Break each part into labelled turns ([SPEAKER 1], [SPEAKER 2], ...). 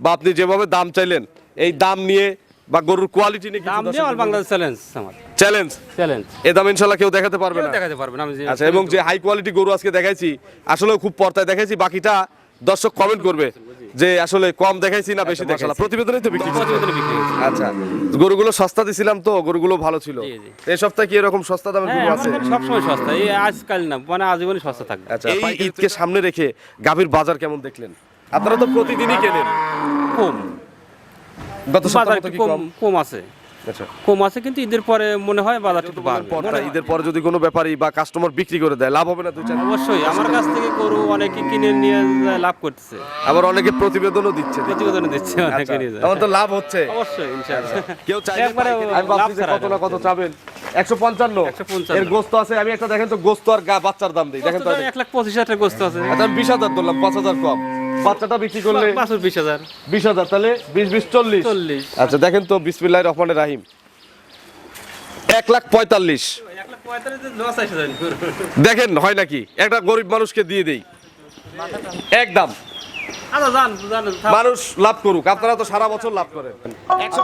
[SPEAKER 1] বা আপনি যেভাবে দাম চাইলেন এই দাম নিয়ে বা গরুর কোয়ালিটি নিয়ে
[SPEAKER 2] দাম অল বাংলাদেশ চ্যালেঞ্জ আমার।
[SPEAKER 1] চ্যালেঞ্জ
[SPEAKER 2] চ্যালেঞ্জ
[SPEAKER 1] এ দাম ইনশাল্লাহ কেউ দেখাতে পারবে না?
[SPEAKER 2] দেখাতে পারবেন আমি যে-
[SPEAKER 1] আচ্ছা এবং যে হাই কোয়ালিটি গরু আজকে দেখাইছি আসলে খুব পর্দায় দেখাইছি বাকিটা দর্শক কমেন্ট করবে যে আসলে কম দেখাইছি না বেশি দেখাইছি। প্রতিবেদনই তো বিক্রি। আচ্ছা গরুগুলো সস্তা দিছিলাম তো গরুগুলো ভালো ছিল। এই সপ্তাহে কি এরকম সস্তা
[SPEAKER 2] হ্যাঁ
[SPEAKER 1] গরু আছে?
[SPEAKER 2] আমাদের সবসময় সস্তা এই আজকাল না মানে আজীবনই সস্তা থাকবে।
[SPEAKER 1] আচ্ছা এই ঈদকে সামনে রেখে গাভীর বাজার কেমন দেখলেন? আপনারা তো প্রতিদিনই কেনেন।
[SPEAKER 2] কম।
[SPEAKER 1] গত সপ্তাহ
[SPEAKER 2] বাজার একটু
[SPEAKER 1] কি
[SPEAKER 2] কম?
[SPEAKER 1] কম
[SPEAKER 2] আছে।
[SPEAKER 1] আচ্ছা।
[SPEAKER 2] কম আছে কিন্তু ঈদের পরে মনে হয় বাজারটা একটু বাড়বে।
[SPEAKER 1] পরটা ঈদের পরে যদি কোনো ব্যাপারী বা কাস্টমার বিক্রি করে দেয় লাভ হবে না দুই চার
[SPEAKER 2] অবশ্যই আমার কাছ থেকে গরু অনেকে কিনে নিয়ে লাভ করতেছে।
[SPEAKER 1] আবার অনেকে প্রতিবেদনও দিচ্ছে।
[SPEAKER 2] প্রতিবেদনে দিচ্ছে
[SPEAKER 1] আচ্ছা,
[SPEAKER 2] অনেকে নিয়ে যায়।
[SPEAKER 1] আমার তো লাভ হচ্ছে।
[SPEAKER 2] অবশ্যই ইনশাআল্লাহ।
[SPEAKER 1] কেউ চাইলে
[SPEAKER 2] একবারে
[SPEAKER 1] আমি ভাবছি কত না কত চাবেন? একশো পঞ্চান্ন।
[SPEAKER 2] 155
[SPEAKER 1] এর গোস্ত আছে আমি একটা দেখেন তো গোস্ত আর গা বাচ্চার দাম দিই। দেখেন তো
[SPEAKER 2] এক লাখ পঁচিশ হাজার টাকা গোস্ত আছে।
[SPEAKER 1] আচ্ছা আমি বিশ হাজার ধরলাম পাঁচ হাজার কম। বাচ্চাটা বিক্রি করলে
[SPEAKER 2] বিশ হাজার।
[SPEAKER 1] বিশ হাজার তাহলে বিশ বিশ চল্লিশ।
[SPEAKER 2] চল্লিশ।
[SPEAKER 1] আচ্ছা দেখেন তো বিসমিল্লাহ রহমান রাহিম। এক লাখ পঁয়তাল্লিশ। দেখেন হয় নাকি? একটা গরিব মানুষকে দিয়ে দেই। একদম
[SPEAKER 2] আচ্ছা।
[SPEAKER 1] মানুষ লাভ করুক। আপনারা তো সারা বছর লাভ করেন। একশো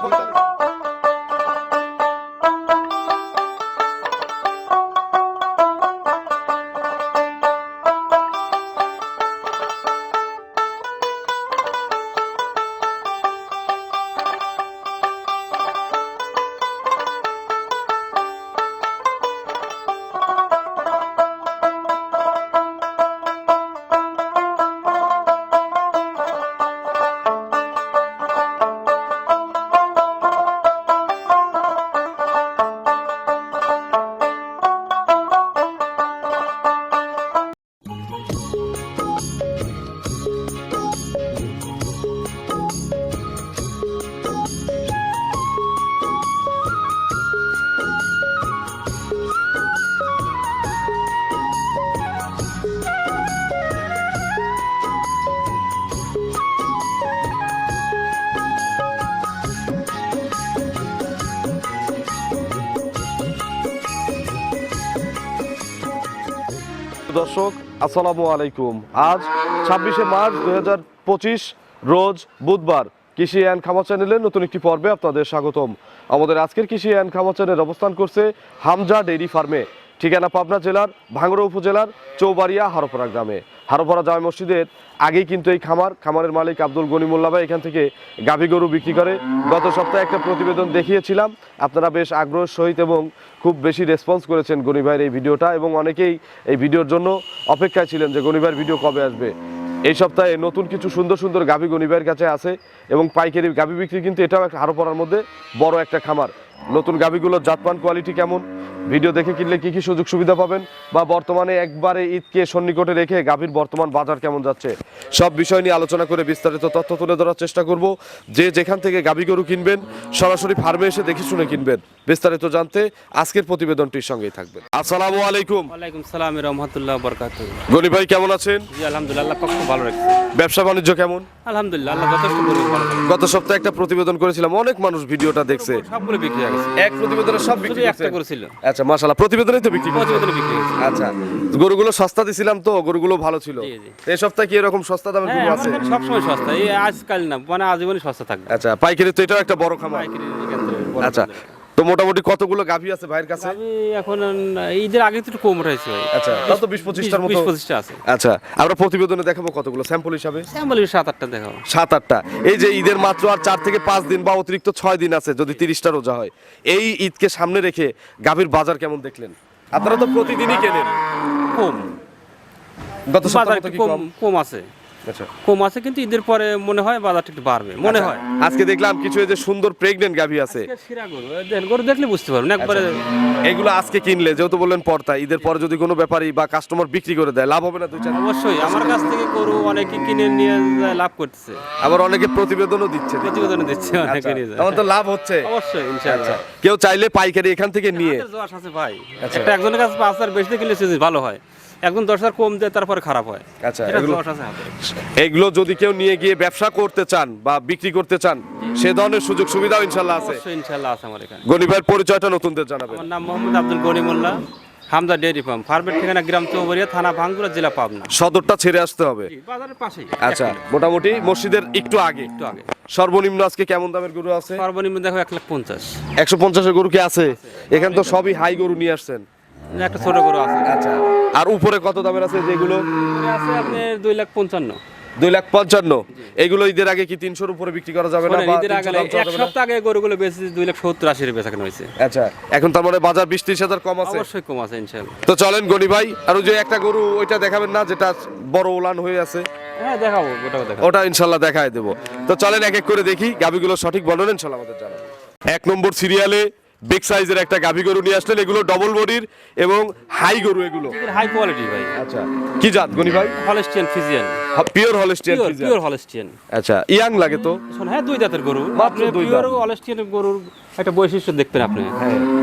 [SPEAKER 1] আসসালামু আলাইকুম। আজ ছাব্বিশে মার্চ দুই হাজার পঁচিশ, রোজ বুধবার কৃষি অ্যান্ড খামার চ্যানেলের নতুন একটি পর্বে আপনাদের স্বাগতম। আমাদের আজকের কৃষি অ্যান্ড খামার চ্যানেল অবস্থান করছে হামজা ডেইরি ফার্মে। ঠিকানা পাবনা জেলার ভাঙ্গড়া উপজেলার, চৌবাড়িয়া, হারোপাড়া গ্রামে। হারোপাড়া জামে মসজিদের আগেই কিন্তু এই খামার, খামারের মালিক আব্দুল গনি মোল্লা ভাই এখান থেকে গাভী গরু বিক্রি করে। গত সপ্তাহে একটা প্রতিবেদন দেখিয়েছিলাম। আপনারা বেশ আগ্রহের সহিত এবং খুব বেশি রেসপন্স করেছেন গনি ভাইয়ের এই ভিডিওটা এবং অনেকেই এই ভিডিওর জন্য অপেক্ষায় ছিলেন যে গনি ভাইয়ের ভিডিও কবে আসবে। এই সপ্তাহে নতুন কিছু সুন্দর সুন্দর গাভী গনি ভাইয়ের কাছে আছে। এবং পাইকারি গাভী বিক্রি কিন্তু এটাও একটা হারোপাড়ার মধ্যে বড় একটা খামার। নতুন গাভীগুলোর জাতমান কোয়ালিটি কেমন? ভিডিও দেখে কিনলে কি কি সুযোগ সুবিধা পাবেন? বা বর্তমানে একবারে ঈদকে সন্নিকটে রেখে গাভীর বর্তমান বাজার কেমন যাচ্ছে? সব বিষয় নিয়ে আলোচনা করে বিস্তারিত তথ্য তুলে ধরার চেষ্টা করব। যে যেখান থেকে গাভী গরু কিনবেন সরাসরি ফার্মে এসে দেখে শুনে কিনবেন। বিস্তারিত জানতে আজকের প্রতিবেদনটির সঙ্গেই থাকবেন। আসসালামু আলাইকুম।
[SPEAKER 2] ওয়ালাইকুম সালাম রহমতুল্লাহ বরকাত
[SPEAKER 1] গনি ভাই কেমন আছেন?
[SPEAKER 2] জি আলহামদুলিল্লাহ আল্লাহ ভালো রাখছে।
[SPEAKER 1] ব্যবসা বাণিজ্য কেমন?
[SPEAKER 2] আলহামদুলিল্লাহ আল্লাহ যথেষ্ট।
[SPEAKER 1] গত সপ্তাহে একটা প্রতিবেদন করেছিলাম অনেক মানুষ ভিডিওটা দেখছে।
[SPEAKER 2] সবগুলো বিক্রি হয়ে গেছে।
[SPEAKER 1] এক প্রতিবেদনে সব বিক্রি
[SPEAKER 2] একটা করেছিল।
[SPEAKER 1] আচ্ছা মাশাআল্লাহ প্রতিবেদনই তো বিক্রি
[SPEAKER 2] প্রতিবেদনে বিক্রি
[SPEAKER 1] আচ্ছা গরুগুলো সস্তা দিছিলাম তো গরুগুলো ভালো ছিল। এই সপ্তাহে কি এরকম সস্তা
[SPEAKER 2] হ্যাঁ
[SPEAKER 1] গরু আছে?
[SPEAKER 2] সব সবসময় সস্তা। এই আজকাল না মানে আজীবনই সস্তা থাকবে।
[SPEAKER 1] আচ্ছা পাইকারি তো এটাও একটা বড় খামার।
[SPEAKER 2] পাইকারি
[SPEAKER 1] আচ্ছা তো মোটামুটি কতগুলো গাভী আছে ভাইয়ের কাছে?
[SPEAKER 2] আমি এখন ঈদের আগে একটু কম ভাই।
[SPEAKER 1] আচ্ছা তাও তো মতো।
[SPEAKER 2] আছে।
[SPEAKER 1] আচ্ছা আমরা প্রতিবেদনে দেখাবো কতগুলো? স্যাম্পল হিসাবে?
[SPEAKER 2] স্যাম্পল সাত আটটা দেখাও
[SPEAKER 1] সাত আটটা। এই যে ঈদের মাত্র আর চার থেকে পাঁচ দিন বা অতিরিক্ত ছয় দিন আছে যদি তিরিশটা রোজা হয় এই ঈদকে সামনে রেখে গাভীর বাজার কেমন দেখলেন? আপনারা তো প্রতিদিনই কেনেন।
[SPEAKER 2] কম।
[SPEAKER 1] গত সপ্তাহ
[SPEAKER 2] কম?
[SPEAKER 1] কম
[SPEAKER 2] আছে। কম আছে কিন্তু ঈদের পরে মনে হয় বাজারটা একটু বাড়বে মনে
[SPEAKER 1] আচ্ছা,
[SPEAKER 2] হয়।
[SPEAKER 1] আজকে দেখলাম কিছু যে সুন্দর প্রেগনেন্ট গাভী আছে।
[SPEAKER 2] গরু, দেখলে বুঝতে পারবেন একবারে
[SPEAKER 1] এগুলো আজকে কিনলে যেহেতু বললেন পর্তা ঈদের পরে যদি কোনো ব্যাপারী বা কাস্টমার বিক্রি করে দেয় লাভ হবে না দুই চার।
[SPEAKER 2] অবশ্যই আমার কাছ থেকে গরু অনেকে কিনে নিয়ে লাভ করতেছে।
[SPEAKER 1] আবার অনেকে প্রতিবেদনও দিচ্ছে।
[SPEAKER 2] প্রতিবেদনে দিচ্ছে অনেকে
[SPEAKER 1] আচ্ছা,
[SPEAKER 2] নিয়ে যায়।
[SPEAKER 1] আমার তো লাভ হচ্ছে।
[SPEAKER 2] অবশ্যই ইনশাআল্লাহ।
[SPEAKER 1] কেউ চাইলে পাইকারি এখান থেকে নিয়ে।
[SPEAKER 2] আছে ভাই।
[SPEAKER 1] আচ্ছা।
[SPEAKER 2] একটা একজনের কাছে পাঁচ হাজার বেশি কিনলে ভালো হয়। একজন দশ হাজার কম দেয় তারপরে খারাপ হয়।
[SPEAKER 1] আচ্ছা, এগুলো- যদি কেউ নিয়ে গিয়ে ব্যবসা করতে চান বা বিক্রি করতে চান সে ধরনের সুযোগ সুবিধাও ইনশাল্লাহ আছে।
[SPEAKER 2] অবশ্যই ইনশাআল্লাহ আছে আমার এখানে।
[SPEAKER 1] গনি ভাইয়ের পরিচয়টা নতুনদের জানাবেন।
[SPEAKER 2] আমার নাম মোহাম্মদ আব্দুল গনি মোল্লা হামদা ডেয়ারি ফার্ম ফার্মের ঠিকানা গ্রাম চৌবাড়িয়া থানা ভাঙ্গুরা জেলা পাবনা।
[SPEAKER 1] সদরটা ছেড়ে আসতে হবে।
[SPEAKER 2] বাজারের পাশেই।
[SPEAKER 1] আচ্ছা মোটামুটি মসজিদের একটু আগে।
[SPEAKER 2] একটু আগে।
[SPEAKER 1] সর্বনিম্ন আজকে কেমন দামের গরু আছে?
[SPEAKER 2] সর্বনিম্ন দেখো এক লাখ পঞ্চাশ।
[SPEAKER 1] একশো পঞ্চাশের গরু কি আছে? এখানে তো সবই হাই গরু নিয়ে আসছেন।
[SPEAKER 2] একটা ছোট গরু আছে।
[SPEAKER 1] আচ্ছা। আর উপরে কত দামের আছে যেগুলো?
[SPEAKER 2] আছে দুই লাখ পঞ্চান্ন।
[SPEAKER 1] দুই লাখ পঞ্চান্ন। এগুলো ঈদের আগে কি তিনশোর উপরে বিক্রি করা যাবে না
[SPEAKER 2] ঈদের আগে এক সপ্তাহ আগে গরুগুলো বেশি দুই লাখ সত্তর আশির হয়েছে।
[SPEAKER 1] আচ্ছা এখন তার মানে বাজার বিশ ত্রিশ হাজার কম আছে?
[SPEAKER 2] অবশ্যই কম আছে ইনশাল্লাহ
[SPEAKER 1] তো চলেন গনি ভাই আর ওই যে একটা গরু ওইটা দেখাবেন না যেটা বড় ওলান হয়ে আছে?
[SPEAKER 2] হ্যাঁ দেখাবো
[SPEAKER 1] ওটা ইনশাল্লাহ দেখায় দেবো। তো চলেন এক এক করে দেখি গাভিগুলো সঠিক বর্ণনা ইনশাল্লাহ আমাদের জানাবেন এক নম্বর সিরিয়ালে বিগ সাইজের একটা গাভি গরু নিয়ে আসলেন এগুলো ডবল বডির এবং হাই গরু এগুলো।
[SPEAKER 2] হাই কোয়ালিটি ভাই।
[SPEAKER 1] আচ্ছা কি জাত গনি ভাই?
[SPEAKER 2] Holstein Friesian
[SPEAKER 1] pure Holstein
[SPEAKER 2] pure pure Holstein
[SPEAKER 1] আচ্ছা ইয়াং লাগে তো?
[SPEAKER 2] শোন হ্যাঁ দুই দাঁতের গরু।
[SPEAKER 1] মাত্র দুই
[SPEAKER 2] পিওর।
[SPEAKER 1] হ্যাঁ।
[SPEAKER 2] হলস্টিয়ান গরুর একটা বৈশিষ্ট্য দেখবেন আপনি।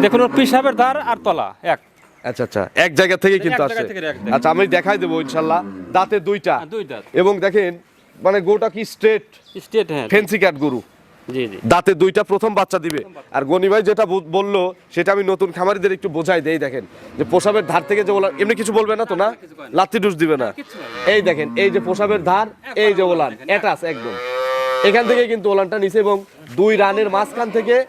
[SPEAKER 2] দেখুন ওর পিসাবের ধার আর তলা এক।
[SPEAKER 1] আচ্ছা আচ্ছা এক জায়গা থেকে কিন্তু
[SPEAKER 2] জায়গা।
[SPEAKER 1] আচ্ছা আমি দেখাই দেবো ইনশাল্লাহ। দাঁতে দুইটা।
[SPEAKER 2] দুই দাঁত।
[SPEAKER 1] এবং দেখেন মানে গোটা কি স্ট্রেট
[SPEAKER 2] স্টেট হ্যাঁ।
[SPEAKER 1] ফেন্সি ক্যাট গরু। দাঁতে দুইটা প্রথম বাচ্চা দিবে। আর গনি ভাই যেটা বল- বলল সেটা আমি নতুন খামারিদের একটু বোঝাই দেই দেখেন। যে পোশাবের ধার থেকে যে ওলা এমনি কিছু বলবে না তো না? লাত্তি ডুস দিবে না। এই দেখেন এই যে পোশাবের ধার এই যে ওলান এটাস একদম। এখান থেকে কিন্তু ওলানটা নিচে এবং দুই রানের মাঝখান থেকে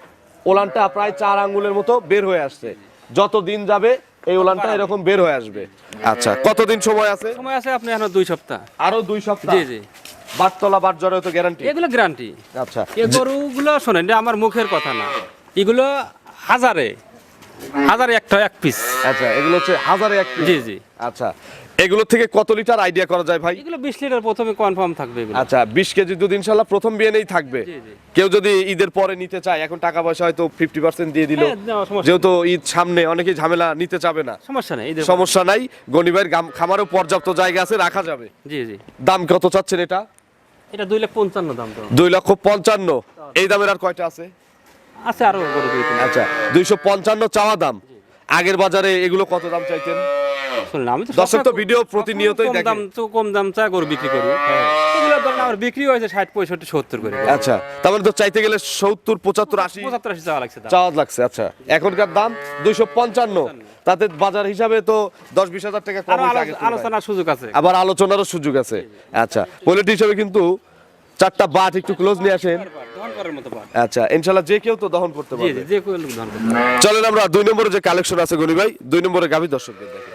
[SPEAKER 1] ওলানটা প্রায় চার আঙ্গুলের মতো বের হয়ে আসছে। যত দিন যাবে এই ওলানটা এরকম বের হয়ে আসবে। আচ্ছা কতদিন সময় আছে?
[SPEAKER 2] সময় আছে আপনি এখন দুই সপ্তাহ।
[SPEAKER 1] আরও দুই সপ্তাহ।
[SPEAKER 2] জি জি।
[SPEAKER 1] বাটতলা বাট জ্বরে তো গ্যারান্টি
[SPEAKER 2] এগুলো গ্যারান্টি
[SPEAKER 1] আচ্ছা।
[SPEAKER 2] এই গরুগুলো শোনেন আমার মুখের কথা না। এগুলো হাজারে হাজারে একটা এক পিস
[SPEAKER 1] আচ্ছা এগুলো হচ্ছে হাজারে এক piece।
[SPEAKER 2] জি জি।
[SPEAKER 1] আচ্ছা এগুলো থেকে কত লিটার আইডিয়া করা যায় ভাই?
[SPEAKER 2] এগুলো বিশ লিটার প্রথমে কনফার্ম থাকবে এগুলো।
[SPEAKER 1] আচ্ছা বিশ কেজি দুধ ইনশাল্লাহ প্রথম বিয়েনেই থাকবে।
[SPEAKER 2] জি, জি।
[SPEAKER 1] কেউ যদি ঈদের পরে নিতে চায় এখন টাকা পয়সা হয়তো ফিফটি পার্সেন্ট দিয়ে দিল।
[SPEAKER 2] হ্যাঁ,
[SPEAKER 1] যেহেতু ঈদ সামনে অনেকেই ঝামেলা নিতে চাবে না।
[SPEAKER 2] সমস্যা নেই এদের
[SPEAKER 1] সমস্যা নাই গনিবের খামারও পর্যাপ্ত জায়গা আছে রাখা যাবে।
[SPEAKER 2] জি জি।
[SPEAKER 1] দাম কত চাচ্ছেন এটা?
[SPEAKER 2] এটা দুই লাখ পঞ্চান্ন দাম
[SPEAKER 1] দুই লক্ষ পঞ্চান্ন। এই দামের আর কয়টা আছে?
[SPEAKER 2] আছে আরও
[SPEAKER 1] আচ্ছা দুইশো পঞ্চান্ন চাওয়া দাম। আগের বাজারে এগুলো কত দাম চাইতেন?
[SPEAKER 2] শুনুন আমি তো
[SPEAKER 1] দর্শক তো ভিডিও প্রতিনিয়তই দেখে।
[SPEAKER 2] দাম তো কম দাম চা গরু বিক্রি করি। এগুলো ধরেন আমার বিক্রি হয়েছে ষাট পঁয়ষট্টি সত্তর করে।
[SPEAKER 1] আচ্ছা মানে তো চাইতে গেলে সত্তর পঁচাত্তর আশি
[SPEAKER 2] পঁচাত্তর আশি চাওয়া লাগছে
[SPEAKER 1] চাওয়া লাগছে আচ্ছা। এখনকার দাম দুইশো পঞ্চান্ন। তাতে বাজার হিসাবে তো দশ বিশ হাজার টাকা কম।
[SPEAKER 2] আলোচনার সুযোগ আছে।
[SPEAKER 1] আবার আলোচনারও সুযোগ আছে। আচ্ছা পোলেট হিসাবে কিন্তু চারটা বাট একটু ক্লোজ নিয়ে আসেন। আচ্ছা ইনশাল্লাহ যে কেউ তো দহন করতে পারবে। চলেন আমরা দুই নম্বরে যে কালেকশন আছে গনি ভাই দুই নম্বরে গাভী দর্শকদের দেখেন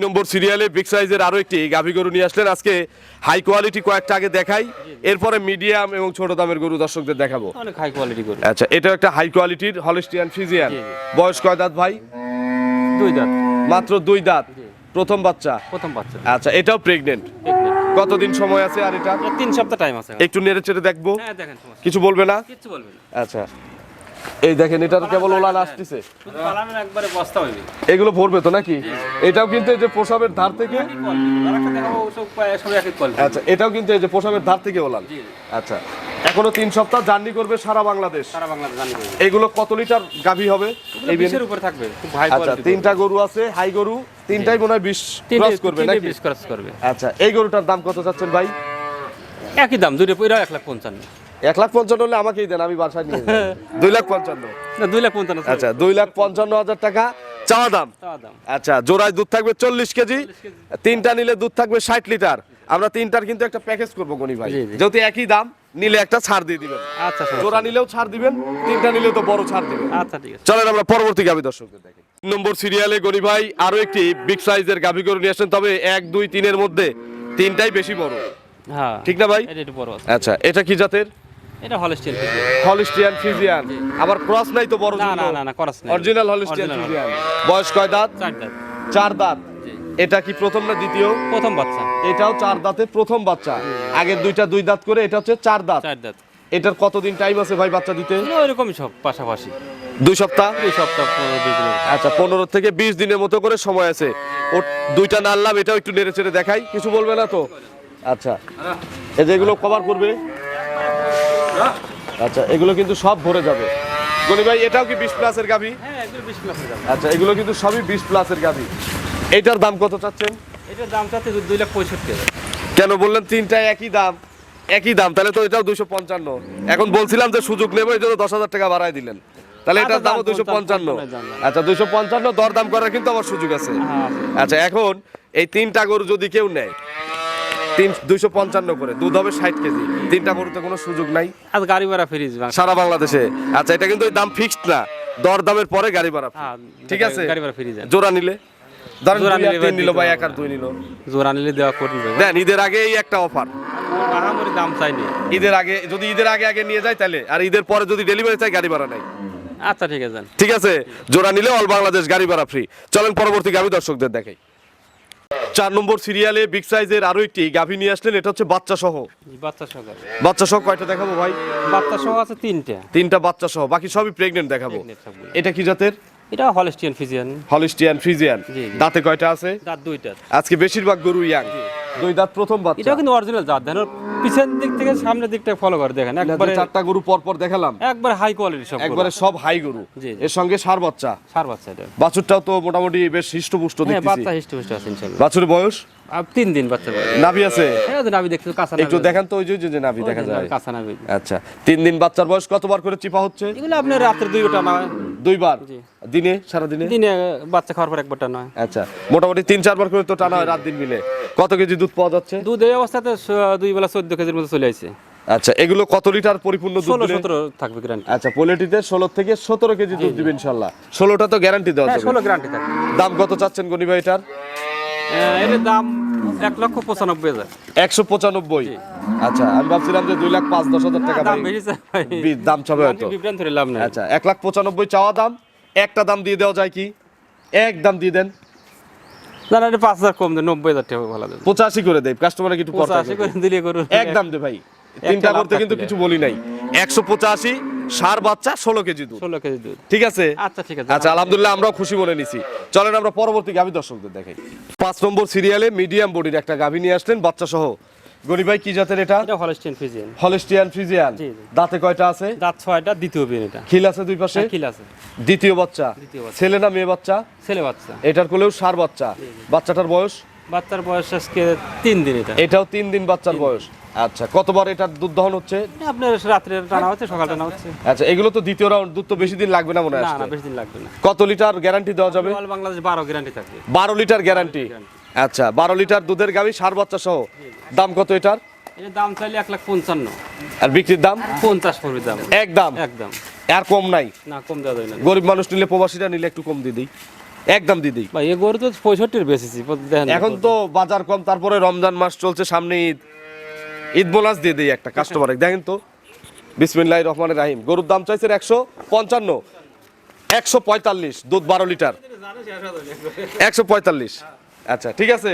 [SPEAKER 1] দুই নম্বর সিরিয়ালে বিগ সাইজের আরও একটি গাভী গরু নিয়ে আসলেন। আজকে হাই কোয়ালিটি কয়েকটা আগে দেখাই। এরপরে মিডিয়াম এবং ছোট দামের গরু দর্শকদের দেখাবো।
[SPEAKER 2] অনেক হাই কোয়ালিটি গরু।
[SPEAKER 1] আচ্ছা এটা একটা হাই কোয়ালিটির হলিস্টিয়ান ফিজিয়ান। বয়স কয় দাঁত ভাই?
[SPEAKER 2] দুই দাঁত।
[SPEAKER 1] মাত্র দুই দাঁত। প্রথম বাচ্চা?
[SPEAKER 2] প্রথম বাচ্চা।
[SPEAKER 1] আচ্ছা এটাও প্রেগনেন্ট কতদিন সময় আছে আর এটা?
[SPEAKER 2] তিন সপ্তাহ টাইম আছে
[SPEAKER 1] একটু নেড়ে চেড়ে দেখব।
[SPEAKER 2] হ্যাঁ
[SPEAKER 1] কিছু বলবে না?
[SPEAKER 2] কিচ্ছু বলবেন না।
[SPEAKER 1] আচ্ছা। এই দেখেন এটার কেবল ওলান আসতেছে। এগুলো ভরবে তো নাকি? এটাও কিন্তু এই যে পোশাবের ধার থেকে। আচ্ছা এটাও কিন্তু এই যে পোশাবের ধার থেকে ওলান। আচ্ছা এখনও তিন সপ্তাহ জার্নি করবে সারা বাংলাদেশ।
[SPEAKER 2] সারা বাংলাদেশ করবে।
[SPEAKER 1] এগুলো কত লিটার গাভী হবে? এই
[SPEAKER 2] বিশের উপরে থাকবে খুব হাই
[SPEAKER 1] আচ্ছা তিনটা গরু। আছে হাই গরু তিনটাই মনে হয় বিশ ক্রস করবে নাকি?
[SPEAKER 2] বিশ ক্রস করবে।
[SPEAKER 1] আচ্ছা এই গরুটার দাম কত চাচ্ছেন ভাই?
[SPEAKER 2] একই দাম দুটো পুরো এক লাখ পঞ্চান্ন।
[SPEAKER 1] এক লাখ পঞ্চান্ন হলে আমাকেই দেন আমি বাসায় নিয়ে দুই লাখ পঞ্চান্ন।
[SPEAKER 2] না দুই লাখ পঞ্চান্ন
[SPEAKER 1] আচ্ছা দুই লাখ পঞ্চান্ন হাজার টাকা চাওয়া দাম। আচ্ছা জোড়ায় দুধ থাকবে চল্লিশ কেজি তিনটা নিলে দুধ থাকবে ষাট লিটার। আমরা তিনটার কিন্তু একটা প্যাকেজ করব গনি ভাই। যেহেতু একই দাম নিলে একটা ছাড় দিয়ে দিবেন।
[SPEAKER 2] আচ্ছা
[SPEAKER 1] জোড়া নিলেও ছাড় দিবেন তিনটা নিলেও তো বড় ছাড় দিবেন।
[SPEAKER 2] আচ্ছা ঠিক আছে।
[SPEAKER 1] চলেন আমরা পরবর্তী গাভী দর্শকদের দেখি। নম্বর সিরিয়ালে গনি ভাই আরও একটি বিগ সাইজের গাভী গরু নিয়ে আসেন তবে এক দুই তিনের মধ্যে তিনটাই বেশি বড়।
[SPEAKER 2] হ্যাঁ
[SPEAKER 1] ঠিক না ভাই?
[SPEAKER 2] এটা একটু বড়
[SPEAKER 1] আচ্ছা এটা কি জাতের?
[SPEAKER 2] এটা হলস্টিয়ান
[SPEAKER 1] হলিস্টিয়ান ফিজিয়ান আবার ক্রস নাই তো বড়
[SPEAKER 2] না না না করাস না
[SPEAKER 1] অরিজিনাল হলিস্টিয়ান ফিজিয়ান বয়স কয় দাঁত?
[SPEAKER 2] চার দাঁত।
[SPEAKER 1] চার দাঁত। এটা কি প্রথম না দ্বিতীয়?
[SPEAKER 2] প্রথম বাচ্চা।
[SPEAKER 1] এটাও চার দাঁতে প্রথম বাচ্চা। আগের দুইটা দুই দাঁত করে এটা হচ্ছে চার দাঁত।
[SPEAKER 2] চার দাঁত।
[SPEAKER 1] এটার কতদিন টাইম আছে ভাই বাচ্চা দিতে?
[SPEAKER 2] ওইরকমই সব পাশাপাশি।
[SPEAKER 1] দুই সপ্তাহ?
[SPEAKER 2] দুই সপ্তাহ
[SPEAKER 1] আচ্ছা পনেরো থেকে বিশ দিনের মতো করে সময় আছে। ও দুইটা নাড়লাম এটাও একটু নেড়ে চেড়ে দেখাই। কিছু বলবে না তো? আচ্ছা। এই যেগুলো কভার করবে। আচ্ছা এগুলো কিন্তু সব ভরে যাবে। গনি ভাই এটাও কি বিশ প্লাসের গাভি?
[SPEAKER 2] হ্যাঁ
[SPEAKER 1] আচ্ছা এগুলো কিন্তু সবই বিশ প্লাসের গাভি। এটার দাম কত চাচ্ছেন?
[SPEAKER 2] এটার দাম চাচ্ছে দুই লাখ পঁয়ষট্টি
[SPEAKER 1] কেন বললেন তিনটা একই দাম? একই দাম তাহলে তো এটাও দুইশো পঞ্চান্ন। এখন বলছিলাম যে সুযোগ নেব এই জন্য দশ হাজার টাকা বাড়ায় দিলেন। তাহলে এটার
[SPEAKER 2] আচ্ছা,
[SPEAKER 1] দাম দুইশো পঞ্চান্ন। আচ্ছা দুইশো পঞ্চান্ন দরদাম করার কিন্তু আমার সুযোগ আছে।
[SPEAKER 2] হ্যাঁ,
[SPEAKER 1] আচ্ছা এখন এই তিনটা গরু যদি কেউ নেয় তিন দুইশো পঞ্চান্ন করে। দুধ হবে ষাট কেজি। তিনটা গরুতে কোনো সুযোগ নাই।
[SPEAKER 2] আজ গাড়ি ভাড়া ফ্রিজ
[SPEAKER 1] সারা বাংলাদেশে। আচ্ছা এটা কিন্তু দাম ফিক্সড না। দর দামের পরে গাড়ি ভাড়া
[SPEAKER 2] হ্যাঁ,
[SPEAKER 1] ঠিক আছে?
[SPEAKER 2] গাড়ি ভাড়া ফ্রিজ
[SPEAKER 1] জোড়া নিলে।
[SPEAKER 2] নিলে
[SPEAKER 1] নিল
[SPEAKER 2] দিতে
[SPEAKER 1] বা এক আর দুই নিল।
[SPEAKER 2] জোড়া নিলে দেওয়া
[SPEAKER 1] দেন ঈদের আগে এই একটা অফার
[SPEAKER 2] দাম চাইনি।
[SPEAKER 1] ঈদের আগে যদি ঈদের আগে আগে নিয়ে যায় তাহলে। আর ঈদের পরে যদি ডেলিভারি চাই গাড়ি ভাড়া নাই।
[SPEAKER 2] আচ্ছা ঠিক আছে।
[SPEAKER 1] ঠিক আছে? জোড়া নিলে অল বাংলাদেশ গাড়ি ভাড়া ফ্রি চলেন পরবর্তী গাভী দর্শকদের দেখাই। চার নম্বর সিরিয়ালে বিগ সাইজের আরও একটি গাভী নিয়ে আসলেন এটা হচ্ছে বাচ্চা সহ
[SPEAKER 2] বাচ্চা
[SPEAKER 1] সহ কয়টা দেখাবো ভাই?
[SPEAKER 2] বাচ্চা সহ আছে তিনটা।
[SPEAKER 1] তিনটা বাচ্চা সহ বাকি সবই প্রেগনেন্ট দেখাবো। এটা কি জাতের?
[SPEAKER 2] এটা হলিস্টিয়ান ফিজিয়ান
[SPEAKER 1] হলিস্টিয়ান
[SPEAKER 2] জি।
[SPEAKER 1] দাঁতে কয়টা আছে?
[SPEAKER 2] দাঁত দুইটা
[SPEAKER 1] আজকে বেশিরভাগ গরু ইয়াং দুই দাঁত প্রথম বাচ্চা।
[SPEAKER 2] এটাও কিন্তু অরিজিনাল জাত। দেখেন পিছন দিক থেকে সামনের দিকটা ফলো করে দেখেন
[SPEAKER 1] একবারে
[SPEAKER 2] একবারে
[SPEAKER 1] চারটা গরু পর পর দেখালাম।
[SPEAKER 2] একবার হাই কোয়ালিটি সব
[SPEAKER 1] একবারে সব হাই গরু। এর সঙ্গে সার বাচ্চা।
[SPEAKER 2] সার বাচ্চা এটা।
[SPEAKER 1] বাছুরটাও তো মোটামুটি বেশ হৃষ্টপুষ্ট
[SPEAKER 2] হ্যাঁ
[SPEAKER 1] দেখতেছি।
[SPEAKER 2] বাচ্চা আছে ইনশাআল্লাহ।
[SPEAKER 1] বাছুরের বয়স?
[SPEAKER 2] তিন দিন বাচ্চা
[SPEAKER 1] নাভি আছে?
[SPEAKER 2] হ্যাঁ নাভি দেখতে কাঁচা
[SPEAKER 1] একটু দেখান তো ওই যে যে নাভি দেখা যায়।
[SPEAKER 2] কাঁচা নাভি।
[SPEAKER 1] আচ্ছা তিন দিন বাচ্চার বয়স কতবার করে চিপা হচ্ছে?
[SPEAKER 2] এগুলো আপনার রাত্রে দুই গোটা নয়।
[SPEAKER 1] দুইবার? দিনে সারা দিনে
[SPEAKER 2] দিনে বাচ্চা খাওয়ার পর একবারটা নয়।
[SPEAKER 1] আচ্ছা মোটামুটি তিন চারবার করে তো টানা হয় রাত দিন মিলে। কত কেজি দুধ পাওয়া যাচ্ছে?
[SPEAKER 2] দুধ এই অবস্থাতে দুই বেলা চোদ্দ কেজির মতো চলে আসছে
[SPEAKER 1] আচ্ছা এগুলো কত লিটার পরিপূর্ণ দুধ
[SPEAKER 2] ষোলো সতেরো থাকবে গ্যারান্টি
[SPEAKER 1] আচ্ছা পোলেটিতে ষোলো থেকে সতেরো কেজি দুধ দিবে ইনশাল্লাহ। ষোলোটা তো গ্যারান্টি দেওয়া
[SPEAKER 2] হ্যাঁ
[SPEAKER 1] যাবে।
[SPEAKER 2] ষোলো গ্যারান্টি থাকবে।
[SPEAKER 1] দাম কত চাচ্ছেন গনি ভাই এটার?
[SPEAKER 2] এর দাম এক লক্ষ পঁচানব্বই হাজার।
[SPEAKER 1] একশো পঁচানব্বই। আচ্ছা আমি ভাবছিলাম যে দুই লাখ পাঁচ দশ হাজার টাকা
[SPEAKER 2] দাম
[SPEAKER 1] দাম চাবে হয়তো। আচ্ছা এক লাখ পঁচানব্বই চাওয়া দাম একটা দাম দিয়ে দেওয়া যায় কি? এক দাম দিয়ে দেন।
[SPEAKER 2] জানা এটা পাঁচ হাজার কম দেয় নব্বই হাজার টাকা ভালো দেবে
[SPEAKER 1] পঁচাশি করে দেয় কাস্টমার
[SPEAKER 2] পঁচাশি করে দিলে করুন।
[SPEAKER 1] একদম দে ভাই তিনটা করতে কিন্তু কিছু বলি নাই। একশো পঁচাশি সার বাচ্চা ষোলো কেজি দুধ।
[SPEAKER 2] ষোলো কেজি দুধ।
[SPEAKER 1] ঠিক আছে?
[SPEAKER 2] আচ্ছা ঠিক আছে।
[SPEAKER 1] আচ্ছা আলহামদুলিল্লাহ আমরাও খুশি মনে নিছি। চলেন আমরা পরবর্তী গাভী দর্শকদের দেখাই। পাঁচ নম্বর সিরিয়ালে মিডিয়াম বডির একটা গাভী নিয়ে আসলেন বাচ্চা সহ গনি ভাই কি জাতের এটা?
[SPEAKER 2] এটা
[SPEAKER 1] হলিস্টিয়ান ফ্রিজিয়ান
[SPEAKER 2] জি, জি।
[SPEAKER 1] দাঁতে কয়টা আছে?
[SPEAKER 2] দাঁত ছয়টা দ্বিতীয় এটা।
[SPEAKER 1] খিল আছে দুই পাশে?
[SPEAKER 2] কিল আছে।
[SPEAKER 1] দ্বিতীয় বাচ্চা।
[SPEAKER 2] দ্বিতীয় বাচ্চা।
[SPEAKER 1] ছেলে না মেয়ে বাচ্চা?
[SPEAKER 2] ছেলে বাচ্চা।
[SPEAKER 1] এটার কোলেও সার বাচ্চা। বাচ্চাটার বয়স?
[SPEAKER 2] বাচ্চার বয়স আজকে তিন দিন এটা।
[SPEAKER 1] এটাও তিন দিন বাচ্চার বয়স। আচ্ছা কতবার এটার দুধ দহন হচ্ছে?
[SPEAKER 2] আপনার রাত্রে টানা হচ্ছে সকাল টানা হচ্ছে।
[SPEAKER 1] আচ্ছা এগুলো তো দ্বিতীয় রাউন্ড দুধ তো বেশি দিন লাগবে না মনে হয়
[SPEAKER 2] না বেশি দিন লাগবে না।
[SPEAKER 1] কত লিটার গ্যারান্টি দেওয়া যাবে?
[SPEAKER 2] বাংলাদেশ বারো গ্যারান্টি থাকবে।
[SPEAKER 1] বারো লিটার গ্যারান্টি আচ্ছা বারো লিটার দুধের গাভী সার বাচ্চা সহ। দাম কত এটার?
[SPEAKER 2] দাম চাইলে এক লাখ পঞ্চান্ন।
[SPEAKER 1] আর বিক্রির দাম?
[SPEAKER 2] পঞ্চাশ পড়বে দাম।
[SPEAKER 1] একদম
[SPEAKER 2] একদম।
[SPEAKER 1] আর কম নাই?
[SPEAKER 2] না কম দেওয়া যায় না।
[SPEAKER 1] গরিব মানুষ নিলে প্রবাসীরা নিলে একটু কম দিয়ে দিই। একদম দিয়ে দিই।
[SPEAKER 2] ভাই এ গরু তো পঁয়ষট্টির বেশিছি
[SPEAKER 1] এখন তো বাজার কম তারপরে রমজান মাস চলছে সামনে ঈদ। ঈদ বোনাস দিয়ে দিই একটা কাস্টমারে দেখেন তো বিসমিল্লাহ রহমান রাহিম। গরুর দাম চাইছেন একশো পঞ্চান্ন। একশো পঁয়তাল্লিশ দুধ বারো লিটার। একশো পঁয়তাল্লিশ। আচ্ছা ঠিক আছে?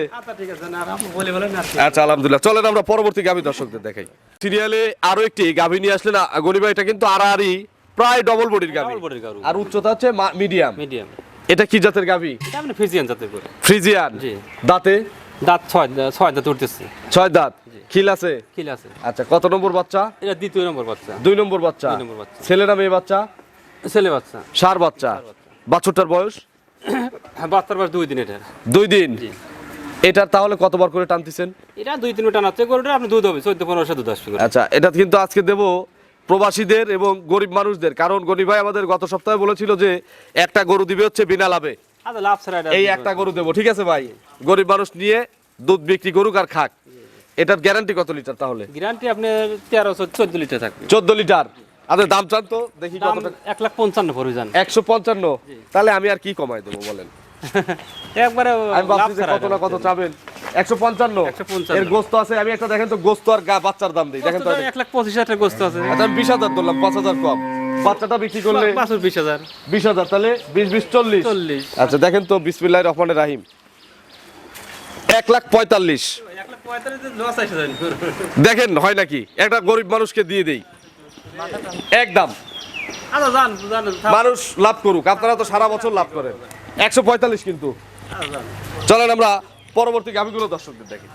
[SPEAKER 2] আচ্ছা।
[SPEAKER 1] আচ্ছা আলহামদুলিল্লাহ। চলেন আমরা পরবর্তী গাভী দর্শকদের দেখাই। সিরিয়ালে আরও একটি গাভী নিয়ে আসলেন গরিবা এটা কিন্তু আড়াআড়ি প্রায় ডবল বডির গাভী। আর উচ্চতা হচ্ছে মিডিয়াম
[SPEAKER 2] মিডিয়াম
[SPEAKER 1] এটা কি জাতের গাভী?
[SPEAKER 2] আপনি ফিজিয়ান জাতের
[SPEAKER 1] ফ্রিজিয়ান দাঁতে?
[SPEAKER 2] দাঁত ছয় ছয় দাঁত উঠতেছে।
[SPEAKER 1] ছয় দাঁত। খিল আছে?
[SPEAKER 2] কিল আছে।
[SPEAKER 1] আচ্ছা কত নম্বর বাচ্চা?
[SPEAKER 2] এটা দ্বিতীয় নম্বর বাচ্চা।
[SPEAKER 1] দুই নম্বর বাচ্চা।
[SPEAKER 2] নম্বর বাচ্চা।
[SPEAKER 1] ছেলে না মেয়ে বাচ্চা?
[SPEAKER 2] ছেলে বাচ্চা।
[SPEAKER 1] সার বাচ্চা। বাছুরটার বয়স?
[SPEAKER 2] বাচ্চার বয়স দুই দিন এটার।
[SPEAKER 1] দুই দিন?
[SPEAKER 2] জি।
[SPEAKER 1] এটার তাহলে কতবার করে টানতেছেন?
[SPEAKER 2] এটা দুই তিন টানা হচ্ছে গরুটা আপনি দুধ হবে চোদ্দ পনেরোশো দুধ আসবে
[SPEAKER 1] আচ্ছা এটা কিন্তু আজকে দেব প্রবাসীদের এবং গরিব মানুষদের। কারণ গরিব ভাই আমাদের গত সপ্তাহে বলেছিল যে একটা গরু দিবে হচ্ছে বিনা লাভে।
[SPEAKER 2] লাভ
[SPEAKER 1] এই একটা গরু দেবো ঠিক আছে ভাই? গরিব মানুষ নিয়ে দুধ বিক্রি করুক আর খাক। এটার গ্যারান্টি কত লিটার তাহলে?
[SPEAKER 2] গ্যারান্টি আপনার তেরো চোদ্দ লিটার থাকবে।
[SPEAKER 1] চোদ্দ লিটার। আচ্ছা দাম চান তো? দেখি কত টাকা
[SPEAKER 2] এক লাখ পঞ্চান্ন পড়বে জান।
[SPEAKER 1] একশো পঞ্চান্ন? তাহলে আমি আর কি কমাই দেবো বলেন?
[SPEAKER 2] একবারে
[SPEAKER 1] আমি ভাবছি যে কত না কত চাবেন? একশো পঞ্চান্ন? এর গোস্ত আছে আমি একটা দেখেন তো গোস্ত আর গা- বাচ্চার দাম দিই। দেখেন তো
[SPEAKER 2] এক লাখ পঁচিশ হাজার গোস্ত আছে।
[SPEAKER 1] আচ্ছা বিশ হাজার ধরলাম পাঁচ হাজার কম। বাচ্চাটা বিক্রি করলে
[SPEAKER 2] বিশ হাজার।
[SPEAKER 1] বিশ হাজার তাহলে বিশ বিশ চল্লিশ।
[SPEAKER 2] চল্লিশ।
[SPEAKER 1] আচ্ছা দেখেন তো বিসমিল্লাহ রহমান রাহিম। এক লাখ পঁয়তাল্লিশ। দেখেন হয় নাকি? একটা গরিব মানুষকে দিয়ে দেই। একদম।
[SPEAKER 2] আচ্ছা
[SPEAKER 1] মানুষ লাভ করুক আপনারা তো সারা বছর লাভ করেন। একশো পঁয়তাল্লিশ কিন্তু। চলেন আমরা পরবর্তী গাভীগুলো দর্শকদের দেখি।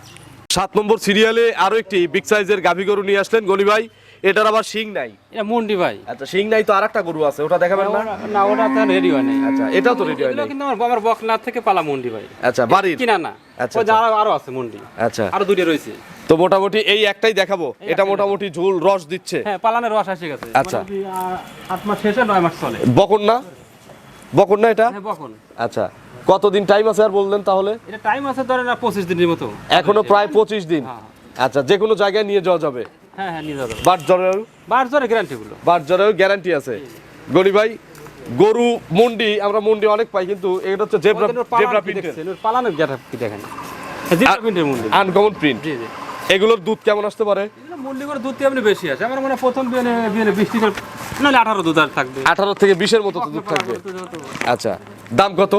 [SPEAKER 1] সাত নম্বর সিরিয়ালে আরও একটি বিগ সাইজের গাভী গরু নিয়ে আসলেন গনি ভাই। এটার আবার শিং নাই।
[SPEAKER 2] এটা মুন্ডি ভাই।
[SPEAKER 1] আচ্ছা শিং নাই তো আরেকটা গরু আছে ওটা দেখাবেন না?
[SPEAKER 2] না ওটা তো রেডি হয় নাই।
[SPEAKER 1] আচ্ছা এটাও তো রেডি হয় নাই।
[SPEAKER 2] কিন্তু আমার আমার বকনার থেকে পালা মুন্ডি ভাই।
[SPEAKER 1] আচ্ছা বাড়ির?
[SPEAKER 2] কিনা না।
[SPEAKER 1] আচ্ছা,
[SPEAKER 2] ওই যে আরও আরও আছে মুন্ডি।
[SPEAKER 1] আচ্ছা।
[SPEAKER 2] আরও দুটো রয়েছে।
[SPEAKER 1] তো মোটামুটি এই একটাই দেখাবো। এটা মোটামুটি ঝোল রস দিচ্ছে।
[SPEAKER 2] হ্যাঁ পালানের রস আসে গেছে।
[SPEAKER 1] আচ্ছা।
[SPEAKER 2] আট মাস শেষে নয় মাস চলে।
[SPEAKER 1] বকন না? বকন না এটা?
[SPEAKER 2] হ্যাঁ বকন।
[SPEAKER 1] আচ্ছা। কতদিন টাইম আছে আর বললেন তাহলে?
[SPEAKER 2] এটা টাইম আছে ধরেন না পঁচিশ দিনের মতো।
[SPEAKER 1] এখনও প্রায় পঁচিশ দিন।
[SPEAKER 2] হ্যাঁ।
[SPEAKER 1] আচ্ছা যে কোনো জায়গায় নিয়ে যাওয়া যাবে।
[SPEAKER 2] হ্যাঁ হ্যাঁ নিয়ে যাবে।
[SPEAKER 1] বাট জ্বরেও
[SPEAKER 2] বার জ্বরে গ্যারান্টি
[SPEAKER 1] গ্যারান্টি আছে। গনি ভাই গরু মুন্ডি আমরা মুন্ডি অনেক পাই কিন্তু এটা হচ্ছে জেব্রা জেব্রা প্রিন্টের
[SPEAKER 2] পালানের কি দেখেন? জিরা প্রিন্টের মুন্ডি।
[SPEAKER 1] আনকমন প্রিন্ট
[SPEAKER 2] জি জি।
[SPEAKER 1] এগুলোর দুধ কেমন আসতে পারে?
[SPEAKER 2] এগুলো মুন্ডি করে দুধ এমনি বেশি আছে আমার মনে হয় প্রথম বিয়ে বিয়ে লিটার নাহলে আঠারো দুধ আর থাকবে।
[SPEAKER 1] আঠারো থেকে বিশের মতো দুধ থাকবে। আচ্ছা দাম কত?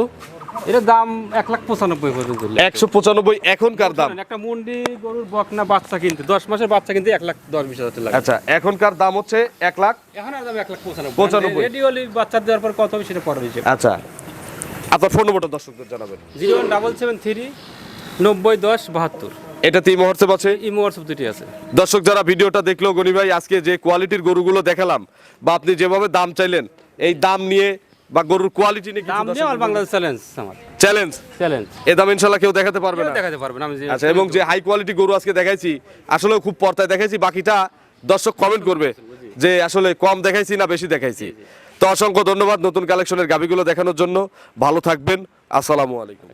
[SPEAKER 2] দাম এক লাখ পঁচানব্বই পর্যন্ত
[SPEAKER 1] একশো পঁচানব্বই এখনকার দাম?
[SPEAKER 2] একটা মুন্ডি গরুর বকনা বাচ্চা কিনতে দশ মাসের বাচ্চা কিনতে এক লাখ দশ বিশ হাজার লাগে
[SPEAKER 1] আচ্ছা এখনকার দাম হচ্ছে এক লাখ
[SPEAKER 2] এখন দাম এক লাখ পঁচানব্বই। বাচ্চা দেওয়ার পর কত হবে সেটা পরে
[SPEAKER 1] আচ্ছা আপনার ফোন নম্বরটা দর্শকদের জানাবেন।
[SPEAKER 2] Zero one double seven three নব্বই দশ বাহাত্তর।
[SPEAKER 1] এটাতে আছে
[SPEAKER 2] ইমো হোয়াটসঅ্যাপ দুটি আছে।
[SPEAKER 1] দর্শক যারা ভিডিওটা দেখল গনি ভাই আজকে যে কোয়ালিটির গরুগুলো দেখালাম বা আপনি যেভাবে দাম চাইলেন এই দাম নিয়ে বা গরুর কোয়ালিটি নিয়ে
[SPEAKER 2] দাম আমার বাংলাদেশ চ্যালেঞ্জ আমার।
[SPEAKER 1] চ্যালেঞ্জ
[SPEAKER 2] চ্যালেঞ্জ
[SPEAKER 1] এ দাম ইনশাল্লাহ কেউ দেখাতে পারবে না?
[SPEAKER 2] দেখাতে পারবেন আমি
[SPEAKER 1] আচ্ছা এবং যে হাই কোয়ালিটি গরু আজকে দেখাইছি আসলে খুব পর্দায় দেখাইছি বাকিটা দর্শক কমেন্ট করবে যে আসলে কম দেখাইছি না বেশি দেখাইছি। তো অসংখ্য ধন্যবাদ নতুন কালেকশনের গাবিগুলো দেখানোর জন্য। ভালো থাকবেন। আসসালামু আলাইকুম।